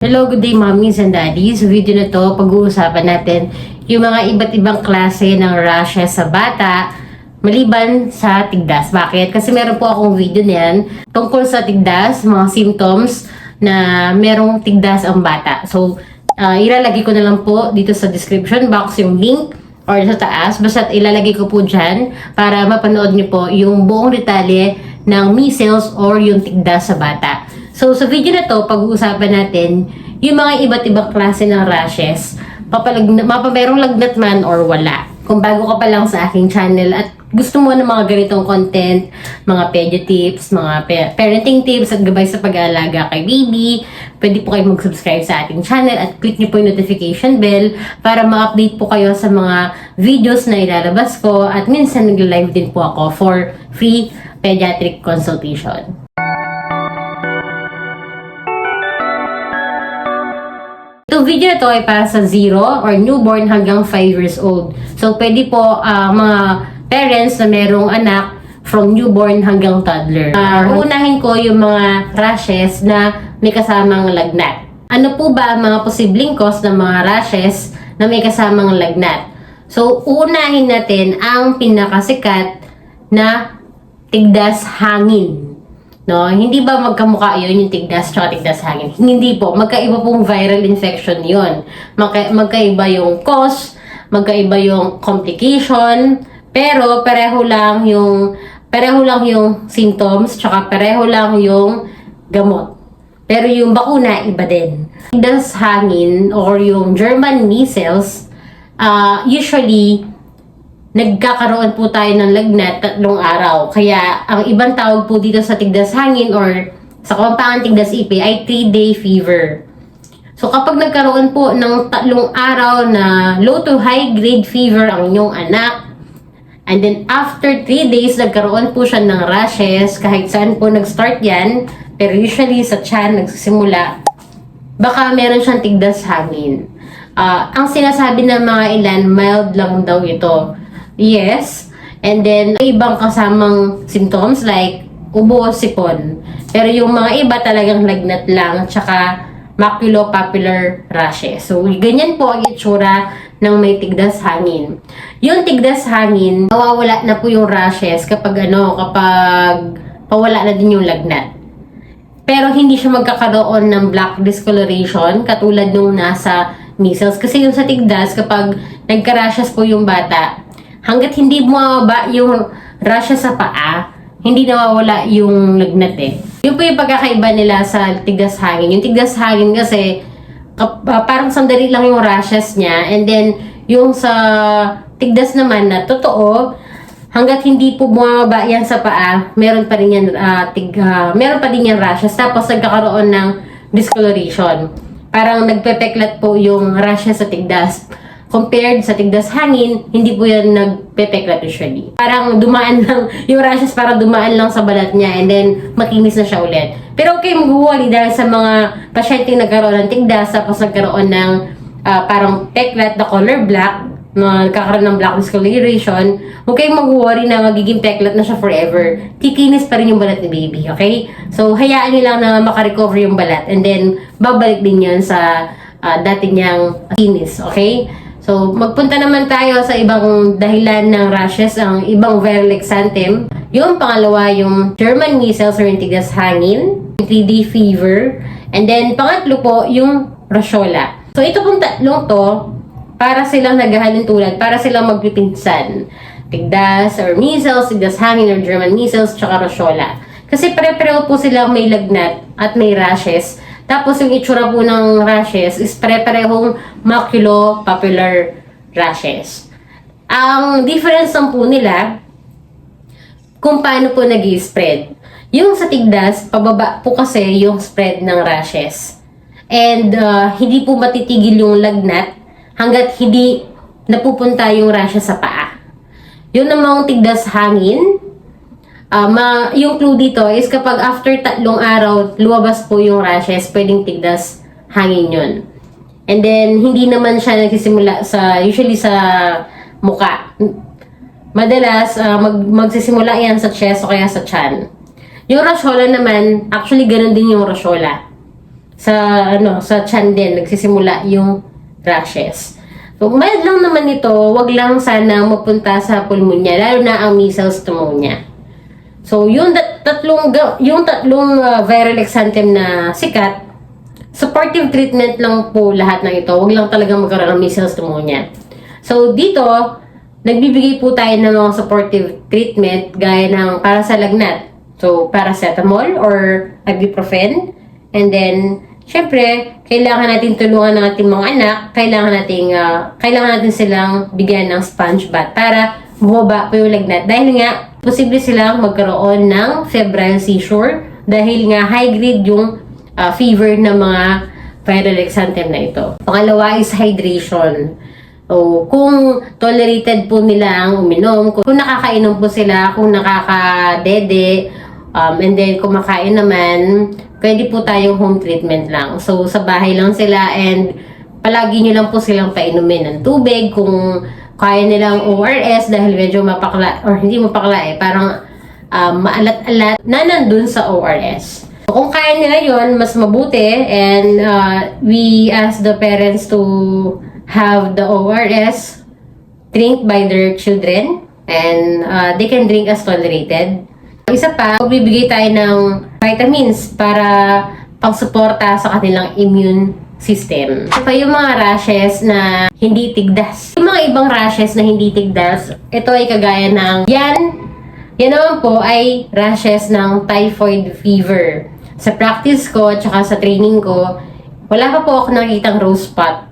Hello, good day mommies and daddies. Sa video na to, pag-uusapan natin yung mga iba't ibang klase ng rashes sa bata maliban sa tigdas. Bakit? Kasi meron po akong video niyan tungkol sa tigdas, mga symptoms na merong tigdas ang bata. So, ah, ilalagay ko na lang po dito sa description box yung link or sa taas. Basta ilalagay ko po dyan para mapanood niyo po yung buong detalye ng measles or yung tigdas sa bata. So, sa video na to, pag-uusapan natin yung mga iba't ibang klase ng rashes. Papalag, mapamerong lagnat man or wala. Kung bago ka pa lang sa aking channel at gusto mo ng mga ganitong content, mga pedio tips, mga pa- parenting tips at gabay sa pag-aalaga kay baby, pwede po kayo mag-subscribe sa ating channel at click niyo po yung notification bell para ma-update po kayo sa mga videos na ilalabas ko at minsan nag-live din po ako for free pediatric consultation. Itong video na to ay para sa zero or newborn hanggang 5 years old. So, pwede po ah, mga parents na merong anak from newborn hanggang toddler. Uh, unahin ko yung mga rashes na may kasamang lagnat. Ano po ba ang mga posibleng cause ng mga rashes na may kasamang lagnat? So, unahin natin ang pinakasikat na tigdas hangin. No, hindi ba magkamukha yun yung tigdas at tigdas hangin? Hindi po. Magkaiba pong viral infection yun. Magka, magkaiba yung cause, magkaiba yung complication, pero pareho lang yung pareho lang yung symptoms, tsaka pareho lang yung gamot. Pero yung bakuna, iba din. Tigdas hangin or yung German measles, uh, usually, nagkakaroon po tayo ng lagnat tatlong araw. Kaya, ang ibang tawag po dito sa tigdas hangin or sa kampangan tigdas ipi ay 3-day fever. So, kapag nagkaroon po ng tatlong araw na low to high grade fever ang inyong anak, and then after 3 days, nagkaroon po siya ng rashes, kahit saan po nag-start yan, pero usually sa chan nagsisimula, baka meron siyang tigdas hangin. Ah, ang sinasabi ng mga ilan, mild lang daw ito. Yes. And then, ibang kasamang symptoms like ubo, sipon. Pero yung mga iba talagang lagnat lang, tsaka maculopapular rashes. So, ganyan po ang itsura ng may tigdas hangin. Yung tigdas hangin, mawawala na po yung rashes kapag ano, kapag pawala na din yung lagnat. Pero hindi siya magkakaroon ng black discoloration katulad nung nasa measles. Kasi yung sa tigdas, kapag nagka-rashes po yung bata, hanggat hindi bumaba yung rashes sa paa, hindi nawawala yung lagnat eh. Yun po yung pagkakaiba nila sa tigdas hangin. Yung tigdas hangin kasi, ah, parang sandali lang yung rashes niya. And then, yung sa tigdas naman na totoo, hanggat hindi po bumaba yan sa paa, meron pa rin yan, ah, tig, ah, meron pa din yan rashes. Tapos nagkakaroon ng discoloration. Parang nagpepeklat po yung rashes sa tigdas. Compared sa tigdas hangin, hindi po yan nagpepeklat usually. Parang dumaan lang, yung rashes parang dumaan lang sa balat niya and then makinis na siya ulit. Pero okay, maghuwali dahil sa mga pasyente nagkaroon ng tigdas tapos nagkaroon ng ah, parang peklat na color black, na nagkakaroon ng black discoloration, huwag kayong mag-worry na magiging peklat na siya forever. Kikinis pa rin yung balat ni baby, okay? So, hayaan nyo lang na makarecover yung balat and then babalik din yun sa ah, dati niyang kinis, okay? So, magpunta naman tayo sa ibang dahilan ng rashes, ang ibang viral exanthem. Yung pangalawa, yung German measles or yung tigas hangin, 3D fever, and then pangatlo po, yung rasyola. So, ito pong tatlong to, para silang naghahalin tulad, para silang magpipinsan. Tigdas or measles, tigdas hangin or German measles, tsaka rasyola. Kasi pare-pareho po silang may lagnat at may rashes. Tapos yung itsura po ng rashes is pare-parehong maculopapular rashes. Ang difference lang po nila, kung paano po nag spread Yung sa tigdas, pababa po kasi yung spread ng rashes. And uh, hindi po matitigil yung lagnat hanggat hindi napupunta yung rashes sa paa. Yung namang tigdas hangin, ah, ma, yung clue dito is kapag after tatlong araw, luwabas po yung rashes, pwedeng tigdas hangin yun. And then, hindi naman siya nagsisimula sa, usually sa muka. Madalas, ah, mag, magsisimula yan sa chest o kaya sa chan. Yung rasyola naman, actually ganun din yung rasyola. sa ano sa tiyan din nagsisimula yung rashes. So, mild lang naman ito, wag lang sana mapunta sa pulmonya, lalo na ang measles pneumonia. So, yung tatlong yung tatlong uh, viral exanthem na sikat, supportive treatment lang po lahat ng ito. Wag lang talaga magkaroon ng measles pneumonia. So, dito, nagbibigay po tayo ng mga supportive treatment gaya ng para sa lagnat. So, paracetamol or ibuprofen. And then, syempre, kailangan natin tulungan ng ating mga anak. Kailangan natin, ah, kailangan natin silang bigyan ng sponge bath para bumaba po yung lagnat. Dahil nga, posible silang magkaroon ng febrile seizure dahil nga high grade yung ah, fever ng mga viral exanthem na ito. Pangalawa is hydration. O kung tolerated po nila ang uminom, kung nakakainom po sila, kung nakakadede, um, and then kumakain naman, pwede po tayong home treatment lang. So, sa bahay lang sila and palagi nyo lang po silang painumin ng tubig kung kaya nilang ORS dahil medyo mapakla, or hindi mapakla eh, parang um, maalat-alat na nandun sa ORS. Kung kaya nila yon mas mabuti and uh, we ask the parents to have the ORS drink by their children and uh, they can drink as tolerated. Isa pa, magbibigay tayo ng vitamins para pang-suporta sa kanilang immune system. Pa yung mga rashes na hindi tigdas. Yung mga ibang rashes na hindi tigdas, ito ay kagaya ng yan, yan naman po ay rashes ng typhoid fever. Sa practice ko at saka sa training ko, wala pa po ako nakikitang rose spot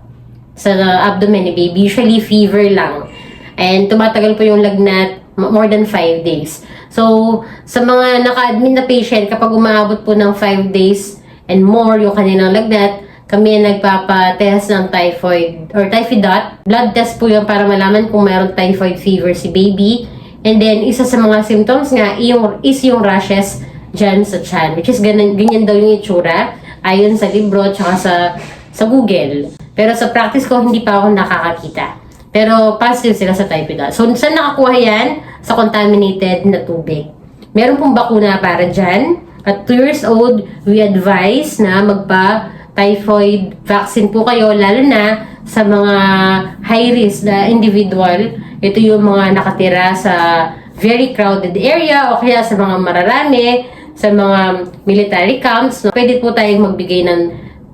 sa abdomen ni baby. Usually fever lang. And tumatagal po yung lagnat more than 5 days. So, sa mga naka-admit na patient, kapag umaabot po ng 5 days and more yung kanilang lagnat, kami nagpapa-test ng typhoid or typhoid dot. Blood test po yun para malaman kung mayroong typhoid fever si baby. And then, isa sa mga symptoms nga yung, is yung rashes dyan sa chan. Which is ganyan, ganyan daw yung itsura ayon sa libro tsaka sa, sa Google. Pero sa practice ko, hindi pa ako nakakakita. Pero positive sila sa typhoid dot. So, saan nakakuha yan? Sa contaminated na tubig. Meron pong bakuna para dyan. At 2 years old, we advise na magpa typhoid vaccine po kayo, lalo na sa mga high risk na individual. Ito yung mga nakatira sa very crowded area o kaya sa mga mararami, sa mga military camps. No? Pwede po tayong magbigay ng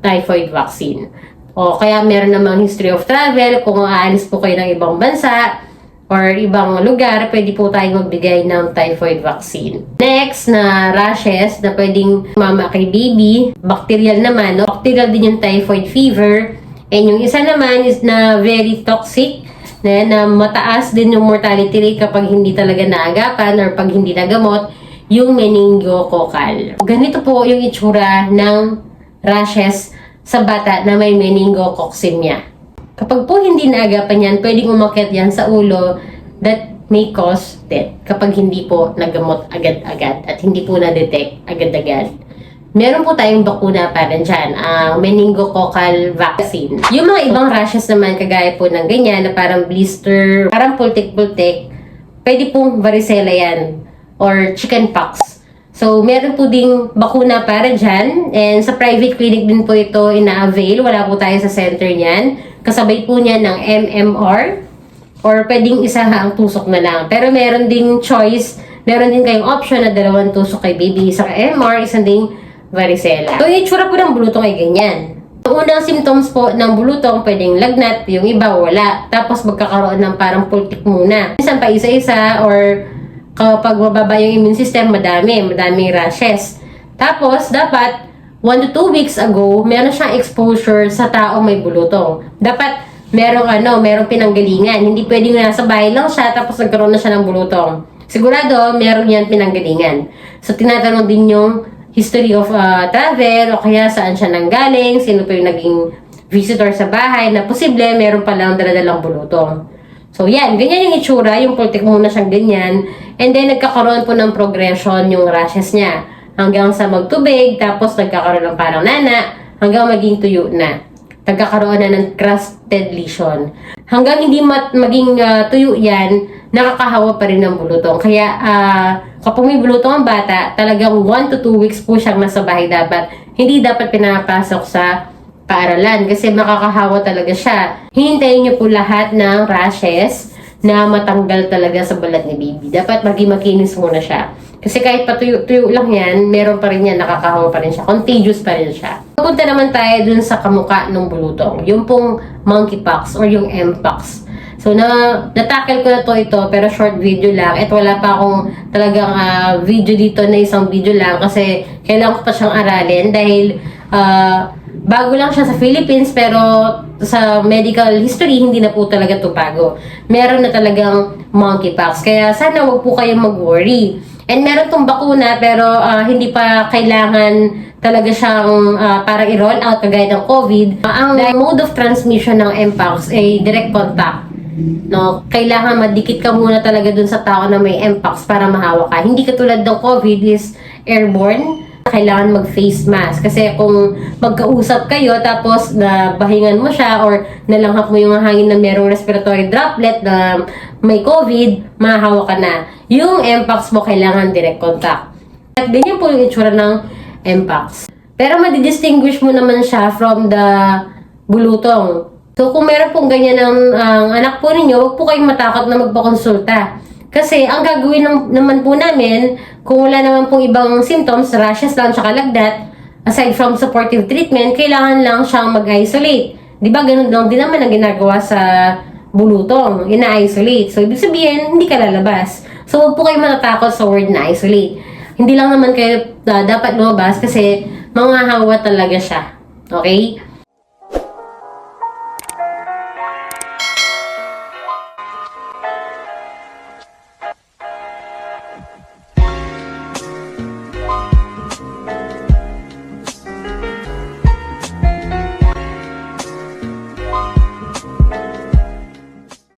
typhoid vaccine. O kaya meron namang history of travel, kung aalis po kayo ng ibang bansa, or ibang lugar, pwede po tayong magbigay ng typhoid vaccine. Next na rashes na pwedeng mama kay baby, bacterial naman, no? bacterial din yung typhoid fever. And yung isa naman is na very toxic, na, na mataas din yung mortality rate kapag hindi talaga naagapan or pag hindi nagamot, yung meningococcal. Ganito po yung itsura ng rashes sa bata na may meningococcemia. Kapag po hindi naagapan yan, pwedeng umakyat yan sa ulo that may cause death kapag hindi po nagamot agad-agad at hindi po na-detect agad-agad. Meron po tayong bakuna para dyan, ang meningococcal vaccine. Yung mga ibang rashes naman, kagaya po ng ganyan, na parang blister, parang pultik-pultik, pwede pong varicella yan or chickenpox. So, meron po ding bakuna para dyan. And sa private clinic din po ito ina-avail. Wala po tayo sa center niyan. Kasabay po niya ng MMR or pwedeng isa ang tusok na lang. Pero meron ding choice. Meron din kayong option na dalawang tusok kay baby. Isang MR, isang ding varicella. So, yung itsura po ng bulutong ay ganyan. Ang unang symptoms po ng bulutong, pwedeng lagnat, yung iba wala. Tapos magkakaroon ng parang pultik muna. Minsan pa isa-isa or kapag mababa yung immune system, madami, madaming rashes. Tapos, dapat, 1 to 2 weeks ago, meron siyang exposure sa taong may bulutong. Dapat, merong ano, merong pinanggalingan. Hindi pwedeng nasa bahay lang siya, tapos nagkaroon na siya ng bulutong. Sigurado, meron yan pinanggalingan. So, tinatanong din yung history of uh, travel, o kaya saan siya nanggaling, sino pa yung naging visitor sa bahay, na posible meron palang daladalang bulutong. So, yan. Ganyan yung itsura. Yung pultik muna siyang ganyan. And then, nagkakaroon po ng progression yung rashes niya. Hanggang sa magtubig, tapos nagkakaroon ng parang nana, hanggang maging tuyo na. Nagkakaroon na ng crusted lesion. Hanggang hindi mat maging ah, tuyo yan, nakakahawa pa rin ng bulutong. Kaya, ah, kapag may bulutong ang bata, talagang 1 to 2 weeks po siyang nasa bahay dapat. hindi dapat pinapasok sa paaralan kasi makakahawa talaga siya. Hintayin niyo po lahat ng rashes na matanggal talaga sa balat ni baby. Dapat maging makinis muna siya. Kasi kahit patuyo-tuyo lang yan, meron pa rin yan, nakakahawa pa rin siya. Contagious pa rin siya. Punta naman tayo dun sa kamuka ng bulutong. Yung pong monkeypox or yung mpox. So, na, natakil ko na to ito, pero short video lang. At wala pa akong talagang ah, video dito na isang video lang kasi kailangan ko pa siyang aralin dahil ah, bago lang siya sa Philippines pero sa medical history, hindi na po talaga to bago. Meron na talagang monkeypox. Kaya sana wag po kayong mag-worry. And meron tong bakuna pero ah, hindi pa kailangan talaga siyang ah, para i-roll out kagaya ng COVID. Ah, ang mode of transmission ng mpox ay direct contact. No, kailangan madikit ka muna talaga dun sa tao na may mpox para mahawa ka. Hindi katulad ng COVID is airborne. Kailangan mag-face mask. Kasi kung magkausap kayo tapos na bahingan mo siya or nalanghap mo yung hangin na merong respiratory droplet na may COVID, mahahawa ka na. Yung mpox mo kailangan direct contact. At ganyan po yung itsura ng mpox. Pero madidistinguish mo naman siya from the bulutong. So kung meron pong ganyan ang, ang anak po ninyo, huwag po kayong matakot na magpakonsulta. Kasi ang gagawin nam- naman po namin, kung wala naman pong ibang symptoms, rashes lang, tsaka lagdat, aside from supportive treatment, kailangan lang siyang mag-isolate. Di ba ganun lang din naman ang ginagawa sa bulutong, ina-isolate. So, ibig sabihin, hindi ka lalabas. So, huwag po kayo matatakot sa word na isolate. Hindi lang naman kayo ah, dapat lumabas kasi mga hawa talaga siya. Okay?